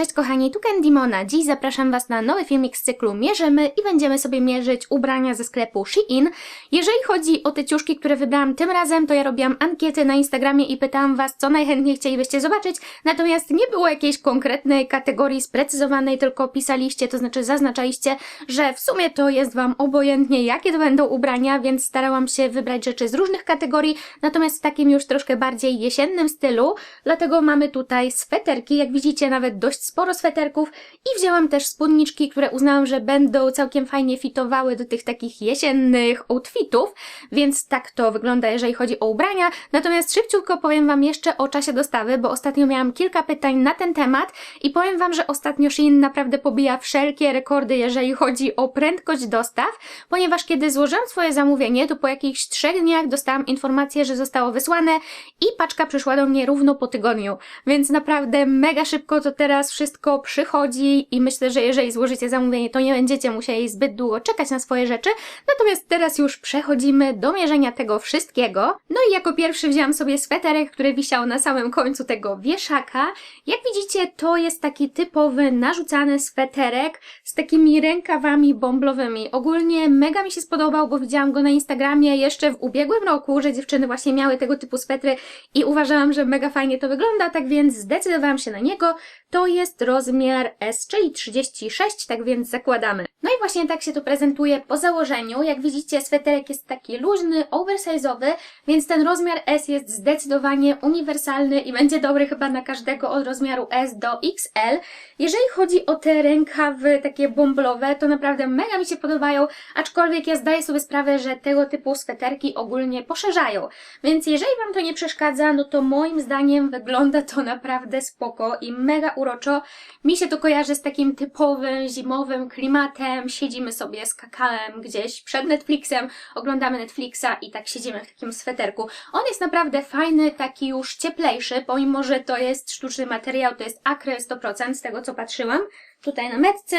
Cześć kochani, tu Candymona. Dziś zapraszam Was na nowy filmik z cyklu Mierzymy i będziemy sobie mierzyć ubrania ze sklepu Shein. Jeżeli chodzi o te ciuszki, które wybrałam tym razem, to ja robiłam ankiety na Instagramie i pytałam Was, co najchętniej chcielibyście zobaczyć, natomiast nie było jakiejś konkretnej kategorii sprecyzowanej, tylko pisaliście, to znaczy zaznaczaliście, że w sumie to jest Wam obojętnie, jakie to będą ubrania, więc starałam się wybrać rzeczy z różnych kategorii, natomiast w takim już troszkę bardziej jesiennym stylu, dlatego mamy tutaj sweterki, jak widzicie nawet dość sporo sweterków i wzięłam też spódniczki, które uznałam, że będą całkiem fajnie fitowały do tych takich jesiennych outfitów, więc tak to wygląda, jeżeli chodzi o ubrania. Natomiast szybciutko powiem Wam jeszcze o czasie dostawy, bo ostatnio miałam kilka pytań na ten temat i powiem Wam, że ostatnio Shein naprawdę pobija wszelkie rekordy, jeżeli chodzi o prędkość dostaw, ponieważ kiedy złożyłam swoje zamówienie, to po jakichś trzech dniach dostałam informację, że zostało wysłane i paczka przyszła do mnie równo po tygodniu, więc naprawdę mega szybko to teraz wszystko przychodzi i myślę, że jeżeli złożycie zamówienie, to nie będziecie musieli zbyt długo czekać na swoje rzeczy. Natomiast teraz już przechodzimy do mierzenia tego wszystkiego. No i jako pierwszy wziąłam sobie sweterek, który wisiał na samym końcu tego wieszaka. Jak widzicie, to jest taki typowy narzucany sweterek z takimi rękawami bąblowymi. Ogólnie mega mi się spodobał, bo widziałam go na Instagramie jeszcze w ubiegłym roku, że dziewczyny właśnie miały tego typu swetry i uważałam, że mega fajnie to wygląda, tak więc zdecydowałam się na niego. To jest rozmiar S, czyli 36, tak więc zakładamy. No i właśnie tak się to prezentuje po założeniu. Jak widzicie, sweterek jest taki luźny, oversize'owy, więc ten rozmiar S jest zdecydowanie uniwersalny i będzie dobry chyba na każdego od rozmiaru S do XL. Jeżeli chodzi o te rękawy takie bąblowe, to naprawdę mega mi się podobają, aczkolwiek ja zdaję sobie sprawę, że tego typu sweterki ogólnie poszerzają. Więc jeżeli Wam to nie przeszkadza, no to moim zdaniem wygląda to naprawdę spoko i mega uroczo. Mi się to kojarzy z takim typowym zimowym klimatem. Siedzimy sobie z kakałem gdzieś przed Netflixem, oglądamy Netflixa i tak siedzimy w takim sweterku. On jest naprawdę fajny, taki już cieplejszy, pomimo że to jest sztuczny materiał, to jest akryl 100% z tego co patrzyłam. Tutaj na metce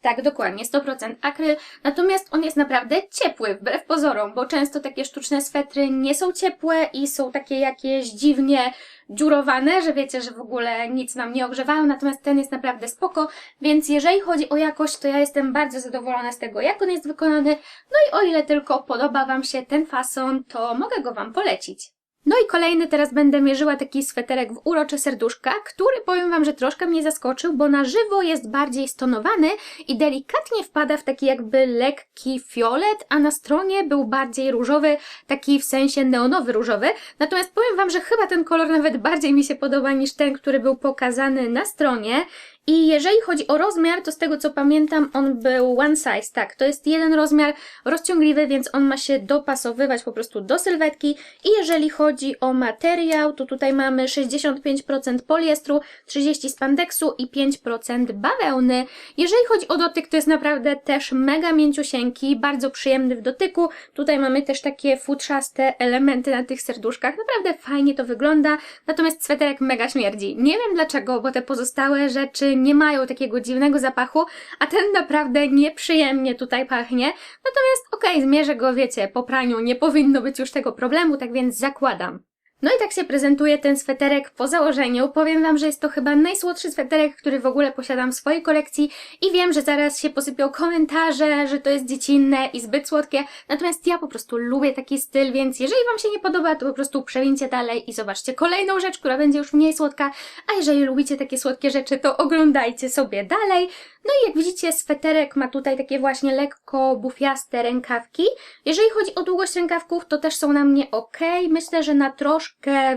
tak, dokładnie, 100% akryl, natomiast on jest naprawdę ciepły, wbrew pozorom, bo często takie sztuczne swetry nie są ciepłe i są takie jakieś dziwnie dziurowane, że wiecie, że w ogóle nic nam nie ogrzewają, natomiast ten jest naprawdę spoko, więc jeżeli chodzi o jakość, to ja jestem bardzo zadowolona z tego, jak on jest wykonany, no i o ile tylko podoba Wam się ten fason, to mogę go Wam polecić. No i kolejny teraz będę mierzyła taki sweterek w urocze serduszka, który powiem Wam, że troszkę mnie zaskoczył, bo na żywo jest bardziej stonowany i delikatnie wpada w taki jakby lekki fiolet, a na stronie był bardziej różowy, taki w sensie neonowy różowy. Natomiast powiem Wam, że chyba ten kolor nawet bardziej mi się podoba niż ten, który był pokazany na stronie. I jeżeli chodzi o rozmiar, to z tego co pamiętam, on był one size, tak, to jest jeden rozmiar rozciągliwy, więc on ma się dopasowywać po prostu do sylwetki. I jeżeli chodzi o materiał, to tutaj mamy 65% poliestru, 30% spandeksu i 5% bawełny. Jeżeli chodzi o dotyk, to jest naprawdę też mega mięciusieńki, bardzo przyjemny w dotyku. Tutaj mamy też takie futrzaste elementy na tych serduszkach, naprawdę fajnie to wygląda, natomiast sweterek mega śmierdzi. Nie wiem dlaczego, bo te pozostałe rzeczy nie mają takiego dziwnego zapachu, a ten naprawdę nieprzyjemnie tutaj pachnie. Natomiast okej, okay, zmierzę go, wiecie, po praniu nie powinno być już tego problemu, tak więc zakładam. No i tak się prezentuje ten sweterek po założeniu. Powiem Wam, że jest to chyba najsłodszy sweterek, który w ogóle posiadam w swojej kolekcji i wiem, że zaraz się posypią komentarze, że to jest dziecinne i zbyt słodkie, natomiast ja po prostu lubię taki styl, więc jeżeli Wam się nie podoba, to po prostu przewincie dalej i zobaczcie kolejną rzecz, która będzie już mniej słodka, a jeżeli lubicie takie słodkie rzeczy, to oglądajcie sobie dalej. No i jak widzicie, sweterek ma tutaj takie właśnie lekko bufiaste rękawki. Jeżeli chodzi o długość rękawków, to też są na mnie ok. Myślę, że na troszkę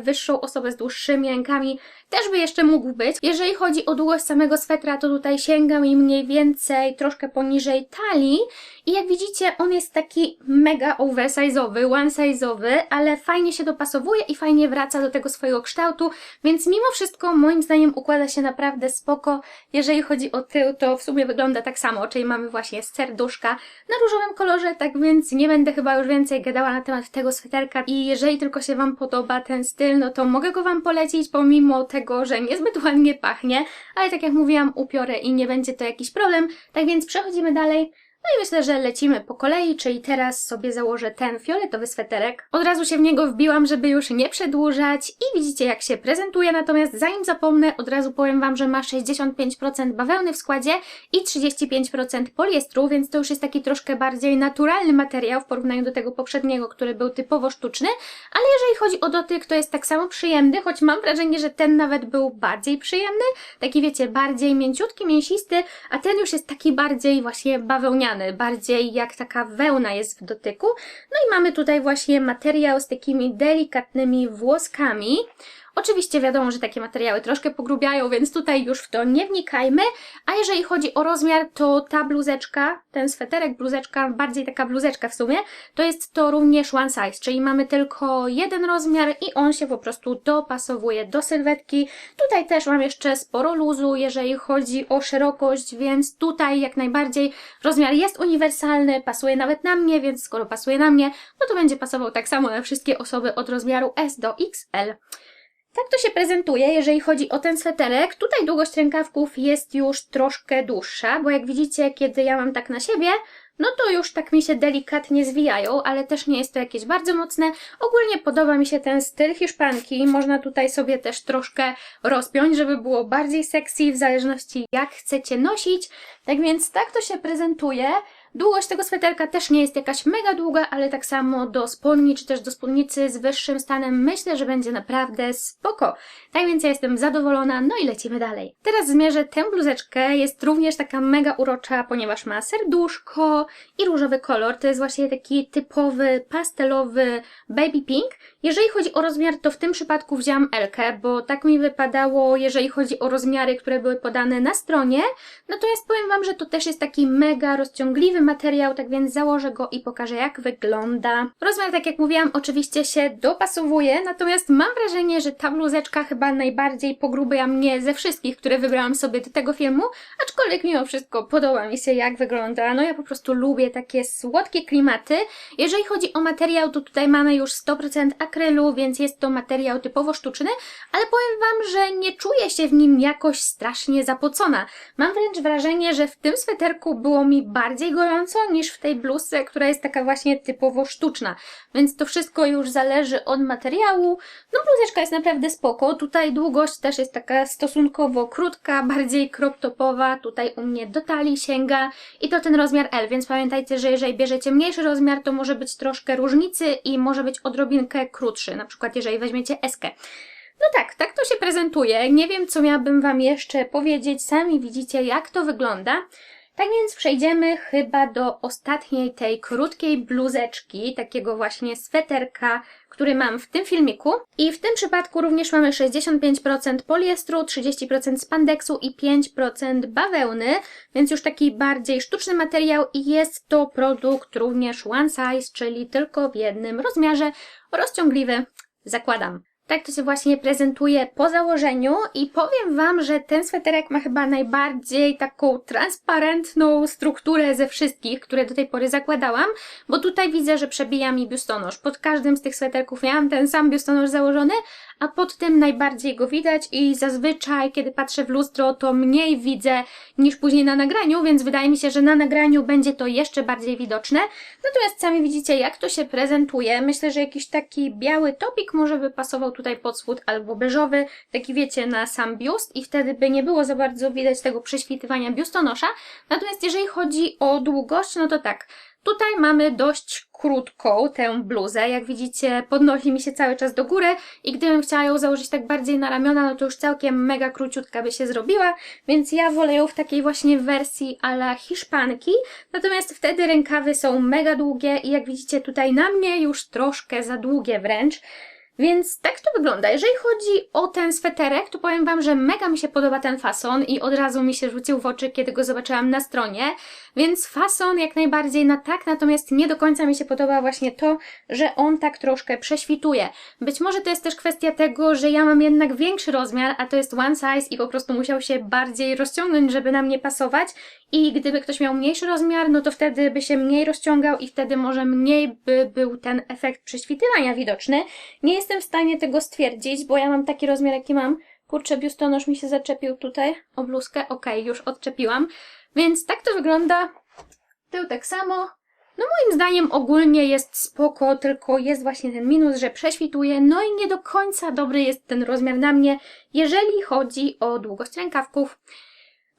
wyższą osobę z dłuższymi rękami też by jeszcze mógł być. Jeżeli chodzi o długość samego swetra, to tutaj sięgam i mniej więcej troszkę poniżej talii. I jak widzicie, on jest taki mega oversize'owy, one-size'owy, ale fajnie się dopasowuje i fajnie wraca do tego swojego kształtu, więc mimo wszystko moim zdaniem układa się naprawdę spoko. Jeżeli chodzi o tył, to w sumie wygląda tak samo, czyli mamy właśnie serduszka na różowym kolorze, tak więc nie będę chyba już więcej gadała na temat tego sweterka i jeżeli tylko się Wam podoba ten styl, no to mogę go Wam polecić, pomimo tego, że niezbyt ładnie pachnie, ale tak jak mówiłam, upiorę i nie będzie to jakiś problem, tak więc przechodzimy dalej. No i myślę, że lecimy po kolei, czyli teraz sobie założę ten fioletowy sweterek. Od razu się w niego wbiłam, żeby już nie przedłużać i widzicie jak się prezentuje, natomiast zanim zapomnę, od razu powiem Wam, że ma 65% bawełny w składzie i 35% poliestru, więc to już jest taki troszkę bardziej naturalny materiał w porównaniu do tego poprzedniego, który był typowo sztuczny, ale jeżeli chodzi o dotyk, to jest tak samo przyjemny, choć mam wrażenie, że ten nawet był bardziej przyjemny, taki wiecie, bardziej mięciutki, mięsisty, a ten już jest taki bardziej właśnie bawełniany, bardziej jak taka wełna jest w dotyku. No i mamy tutaj właśnie materiał z takimi delikatnymi włoskami. Oczywiście wiadomo, że takie materiały troszkę pogrubiają, więc tutaj już w to nie wnikajmy. A jeżeli chodzi o rozmiar, to ta bluzeczka, ten sweterek, bluzeczka, bardziej taka bluzeczka w sumie, to jest to również one size, czyli mamy tylko jeden rozmiar i on się po prostu dopasowuje do sylwetki. Tutaj też mam jeszcze sporo luzu, jeżeli chodzi o szerokość, więc tutaj jak najbardziej rozmiar jest uniwersalny, pasuje nawet na mnie, więc skoro pasuje na mnie, no to będzie pasował tak samo na wszystkie osoby od rozmiaru S do XL. Tak to się prezentuje, jeżeli chodzi o ten sweterek. Tutaj długość rękawków jest już troszkę dłuższa, bo jak widzicie, kiedy ja mam tak na siebie, no to już tak mi się delikatnie zwijają, ale też nie jest to jakieś bardzo mocne. Ogólnie podoba mi się ten styl hiszpanki. Można tutaj sobie też troszkę rozpiąć, żeby było bardziej sexy, w zależności jak chcecie nosić. Tak więc tak to się prezentuje. Długość tego sweterka też nie jest jakaś mega długa, ale tak samo do spodni, czy też do spódnicy z wyższym stanem myślę, że będzie naprawdę spoko. Tak więc ja jestem zadowolona, no i lecimy dalej. Teraz zmierzę tę bluzeczkę, jest również taka mega urocza, ponieważ ma serduszko i różowy kolor. To jest właśnie taki typowy, pastelowy baby pink. Jeżeli chodzi o rozmiar, to w tym przypadku wzięłam Elkę, bo tak mi wypadało, jeżeli chodzi o rozmiary, które były podane na stronie. Natomiast powiem Wam, że to też jest taki mega rozciągliwy materiał, tak więc założę go i pokażę jak wygląda. Rozmiar, tak jak mówiłam, oczywiście się dopasowuje, natomiast mam wrażenie, że ta bluzeczka chyba najbardziej pogrubia mnie ze wszystkich, które wybrałam sobie do tego filmu, aczkolwiek mimo wszystko podoba mi się jak wygląda. No ja po prostu lubię takie słodkie klimaty. Jeżeli chodzi o materiał, to tutaj mamy już 100% akrylu, więc jest to materiał typowo sztuczny, ale powiem Wam, że nie czuję się w nim jakoś strasznie zapocona. Mam wręcz wrażenie, że w tym sweterku było mi bardziej gorąco niż w tej bluzce, która jest taka właśnie typowo sztuczna. Więc to wszystko już zależy od materiału. No bluzeczka jest naprawdę spoko. Tutaj długość też jest taka stosunkowo krótka, bardziej crop topowa. Tutaj u mnie do talii sięga i to ten rozmiar L, więc pamiętajcie, że jeżeli bierzecie mniejszy rozmiar, to może być troszkę różnicy i może być odrobinkę krótszy, na przykład jeżeli weźmiecie eskę. No tak, tak to się prezentuje. Nie wiem, co miałabym Wam jeszcze powiedzieć. Sami widzicie, jak to wygląda. Tak więc przejdziemy chyba do ostatniej tej krótkiej bluzeczki, takiego właśnie sweterka, który mam w tym filmiku. I w tym przypadku również mamy 65% poliestru, 30% spandeksu i 5% bawełny, więc już taki bardziej sztuczny materiał i jest to produkt również one size, czyli tylko w jednym rozmiarze, rozciągliwy, zakładam. Tak to się właśnie prezentuje po założeniu i powiem Wam, że ten sweterek ma chyba najbardziej taką transparentną strukturę ze wszystkich, które do tej pory zakładałam, bo tutaj widzę, że przebija mi biustonosz. Pod każdym z tych sweterków miałam ten sam biustonosz założony, a pod tym najbardziej go widać i zazwyczaj, kiedy patrzę w lustro, to mniej widzę niż później na nagraniu, więc wydaje mi się, że na nagraniu będzie to jeszcze bardziej widoczne. Natomiast sami widzicie, jak to się prezentuje. Myślę, że jakiś taki biały topik może by pasował tutaj pod spód albo beżowy, taki wiecie, na sam biust i wtedy by nie było za bardzo widać tego prześwitywania biustonosza. Natomiast jeżeli chodzi o długość, no to tak, Tutaj mamy dość krótką tę bluzę. Jak widzicie, podnosi mi się cały czas do góry i gdybym chciała ją założyć tak bardziej na ramiona, no to już całkiem mega króciutka by się zrobiła, więc ja wolę ją w takiej właśnie wersji ala hiszpanki. Natomiast wtedy rękawy są mega długie i jak widzicie tutaj na mnie już troszkę za długie wręcz. Więc tak to wygląda. Jeżeli chodzi o ten sweterek, to powiem Wam, że mega mi się podoba ten fason i od razu mi się rzucił w oczy, kiedy go zobaczyłam na stronie. Więc fason jak najbardziej na tak, natomiast nie do końca mi się podoba właśnie to, że on tak troszkę prześwituje. Być może to jest też kwestia tego, że ja mam jednak większy rozmiar, a to jest one size i po prostu musiał się bardziej rozciągnąć, żeby na mnie pasować i gdyby ktoś miał mniejszy rozmiar, no to wtedy by się mniej rozciągał i wtedy może mniej by był ten efekt prześwitywania widoczny. Nie jestem w stanie tego stwierdzić, bo ja mam taki rozmiar, jaki mam. Kurczę, biustonosz mi się zaczepił tutaj o bluzkę. Okay, już odczepiłam. Więc tak to wygląda. tył tak samo. No moim zdaniem ogólnie jest spoko, tylko jest właśnie ten minus, że prześwituje, no i nie do końca dobry jest ten rozmiar na mnie, jeżeli chodzi o długość rękawków.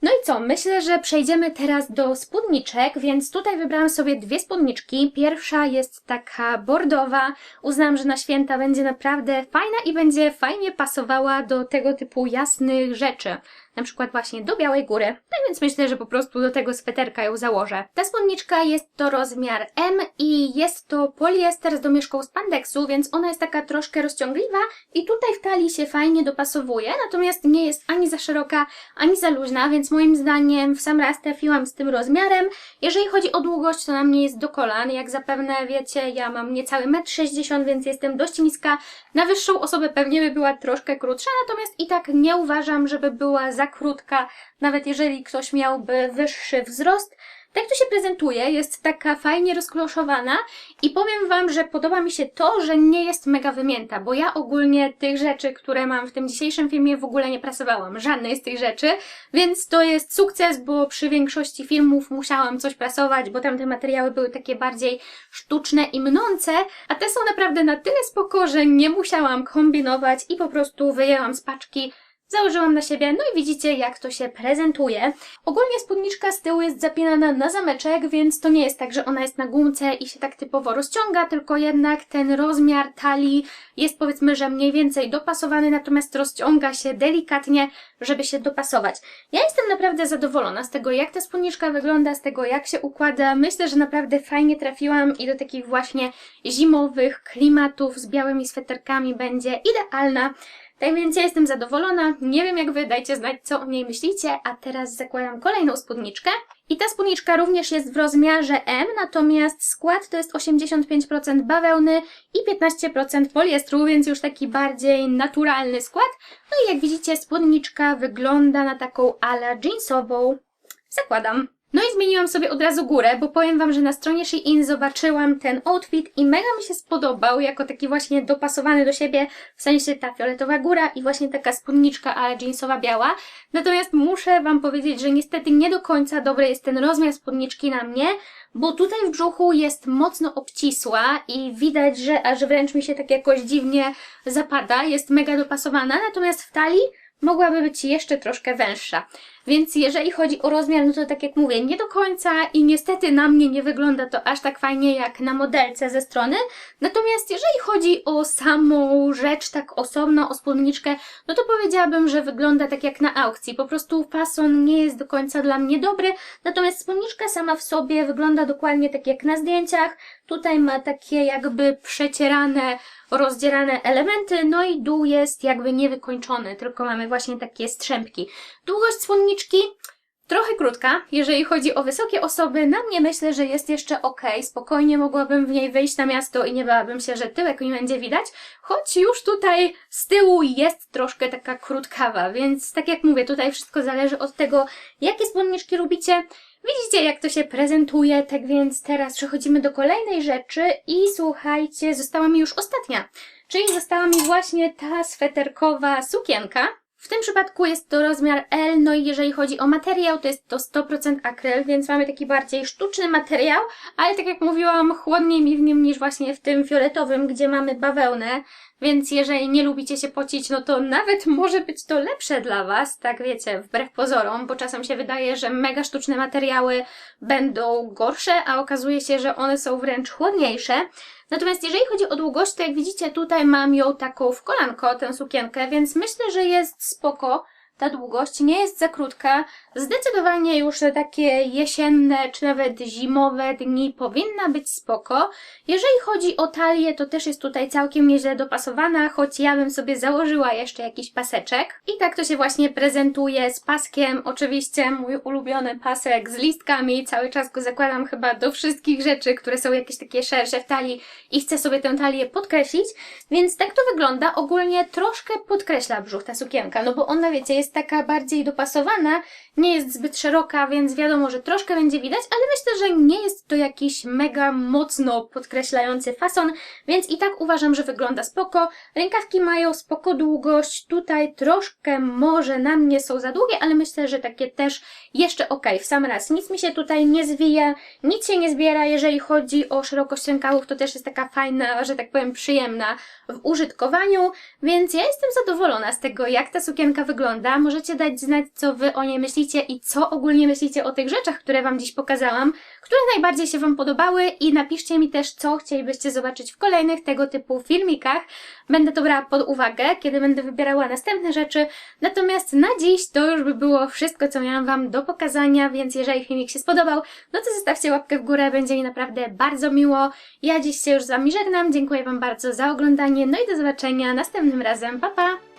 No i co? Myślę, że przejdziemy teraz do spódniczek, więc tutaj wybrałam sobie dwie spódniczki. Pierwsza jest taka bordowa. Uznałam, że na święta będzie naprawdę fajna i będzie fajnie pasowała do tego typu jasnych rzeczy. Na przykład właśnie do Białej Góry. No więc myślę, że po prostu do tego sweterka ją założę. Ta spódniczka jest to rozmiar M i jest to poliester z domieszką spandeksu, więc ona jest taka troszkę rozciągliwa i tutaj w talii się fajnie dopasowuje, natomiast nie jest ani za szeroka, ani za luźna, więc moim zdaniem w sam raz trafiłam z tym rozmiarem. Jeżeli chodzi o długość, to na mnie jest do kolan. Jak zapewne wiecie, ja mam niecały 1,60 m, więc jestem dość niska. Na wyższą osobę pewnie by była troszkę krótsza, natomiast i tak nie uważam, żeby była za krótka, nawet jeżeli ktoś miałby wyższy wzrost. Tak to się prezentuje, jest taka fajnie rozkloszowana i powiem Wam, że podoba mi się to, że nie jest mega wymięta, bo ja ogólnie tych rzeczy, które mam w tym dzisiejszym filmie w ogóle nie prasowałam, żadnej z tych rzeczy, więc to jest sukces, bo przy większości filmów musiałam coś prasować, bo tamte materiały były takie bardziej sztuczne i mnące, a te są naprawdę na tyle spoko, że nie musiałam kombinować i po prostu wyjęłam z paczki Założyłam na siebie, no i widzicie jak to się prezentuje. Ogólnie spódniczka z tyłu jest zapinana na zameczek, więc to nie jest tak, że ona jest na gumce i się tak typowo rozciąga, tylko jednak ten rozmiar talii jest powiedzmy, że mniej więcej dopasowany, natomiast rozciąga się delikatnie, żeby się dopasować. Ja jestem naprawdę zadowolona z tego, jak ta spódniczka wygląda, z tego, jak się układa. Myślę, że naprawdę fajnie trafiłam i do takich właśnie zimowych klimatów z białymi sweterkami będzie idealna. Tak więc ja jestem zadowolona. Nie wiem jak wy, dajcie znać co o niej myślicie. A teraz zakładam kolejną spódniczkę. I ta spódniczka również jest w rozmiarze M, natomiast skład to jest 85% bawełny i 15% poliestru, więc już taki bardziej naturalny skład. No i jak widzicie spódniczka wygląda na taką ala jeansową. Zakładam. No i zmieniłam sobie od razu górę, bo powiem Wam, że na stronie Shein zobaczyłam ten outfit i mega mi się spodobał, jako taki właśnie dopasowany do siebie, w sensie ta fioletowa góra i właśnie taka spódniczka, ale jeansowa biała. Natomiast muszę Wam powiedzieć, że niestety nie do końca dobry jest ten rozmiar spódniczki na mnie, bo tutaj w brzuchu jest mocno obcisła i widać, że aż wręcz mi się tak jakoś dziwnie zapada, jest mega dopasowana, natomiast w talii mogłaby być jeszcze troszkę węższa. Więc jeżeli chodzi o rozmiar, no to tak jak mówię, nie do końca i niestety na mnie nie wygląda to aż tak fajnie jak na modelce ze strony. Natomiast jeżeli chodzi o samą rzecz tak osobno, o spódniczkę, no to powiedziałabym, że wygląda tak jak na aukcji. Po prostu fason nie jest do końca dla mnie dobry, natomiast spódniczka sama w sobie wygląda dokładnie tak jak na zdjęciach. Tutaj ma takie jakby przecierane, rozdzierane elementy, no i dół jest jakby niewykończony, tylko mamy właśnie takie strzępki. Długość spódniczki trochę krótka, jeżeli chodzi o wysokie osoby. Na mnie myślę, że jest jeszcze ok. Spokojnie mogłabym w niej wyjść na miasto i nie bałabym się, że tyłek mi będzie widać. Choć już tutaj z tyłu jest troszkę taka krótkawa, więc tak jak mówię, tutaj wszystko zależy od tego, jakie spódniczki lubicie. Widzicie, jak to się prezentuje, tak więc teraz przechodzimy do kolejnej rzeczy i słuchajcie, została mi już ostatnia. Czyli została mi właśnie ta sweterkowa sukienka. W tym przypadku jest to rozmiar L, no i jeżeli chodzi o materiał, to jest to 100% akryl, więc mamy taki bardziej sztuczny materiał, ale tak jak mówiłam, chłodniej mi w nim niż właśnie w tym fioletowym, gdzie mamy bawełnę, więc jeżeli nie lubicie się pocić, no to nawet może być to lepsze dla Was, tak wiecie, wbrew pozorom, bo czasem się wydaje, że mega sztuczne materiały będą gorsze, a okazuje się, że one są wręcz chłodniejsze. Natomiast jeżeli chodzi o długość, to jak widzicie tutaj mam ją taką w kolanko, tę sukienkę, więc myślę, że jest spoko ta długość, nie jest za krótka. Zdecydowanie już takie jesienne czy nawet zimowe dni powinna być spoko. Jeżeli chodzi o talię, to też jest tutaj całkiem nieźle dopasowana, choć ja bym sobie założyła jeszcze jakiś paseczek. I tak to się właśnie prezentuje z paskiem. Oczywiście mój ulubiony pasek z listkami. Cały czas go zakładam chyba do wszystkich rzeczy, które są jakieś takie szersze w talii i chcę sobie tę talię podkreślić. Więc tak to wygląda. Ogólnie troszkę podkreśla brzuch ta sukienka, no bo ona wiecie, jest jest taka bardziej dopasowana, nie jest zbyt szeroka, więc wiadomo, że troszkę będzie widać, ale myślę, że nie jest to jakiś mega mocno podkreślający fason, więc i tak uważam, że wygląda spoko. Rękawki mają spoko długość, tutaj troszkę może na mnie są za długie, ale myślę, że takie też jeszcze ok, w sam raz. Nic mi się tutaj nie zwija, nic się nie zbiera, jeżeli chodzi o szerokość rękawów, to też jest taka fajna, że tak powiem, przyjemna w użytkowaniu, więc ja jestem zadowolona z tego, jak ta sukienka wygląda. Możecie dać znać, co Wy o niej myślicie i co ogólnie myślicie o tych rzeczach, które Wam dziś pokazałam, które najbardziej się Wam podobały i napiszcie mi też, co chcielibyście zobaczyć w kolejnych tego typu filmikach. Będę to brała pod uwagę, kiedy będę wybierała następne rzeczy. Natomiast na dziś to już by było wszystko, co miałam Wam do pokazania, więc jeżeli filmik się spodobał, no to zostawcie łapkę w górę, będzie mi naprawdę bardzo miło. Ja dziś się już z Wami żegnam, dziękuję Wam bardzo za oglądanie, no i do zobaczenia następnym razem. Pa, pa!